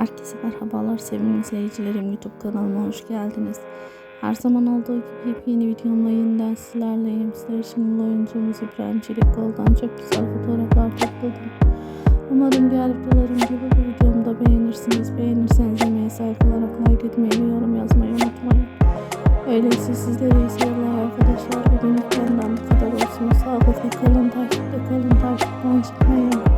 Herkese merhabalar sevgili izleyicilerim YouTube kanalıma hoş geldiniz. Her zaman olduğu gibi yepyeni videomla yeniden sizlerleyim. Sizler için ünlü oyuncumuz İbrahim Çelikkol'dan çok güzel fotoğraflar topladım. Umarım diğer videolarım gibi bu videomu da beğenirsiniz. Beğenirseniz emeğe saygı olarak like etmeyi ve yorum yazmayı unutmayın. Öyleyse sizlere iyi seyirler arkadaşlar. Bugünlük benden bu kadar olsun. Sağlıklı kalın, takipte kalın, takipten çıkmayın.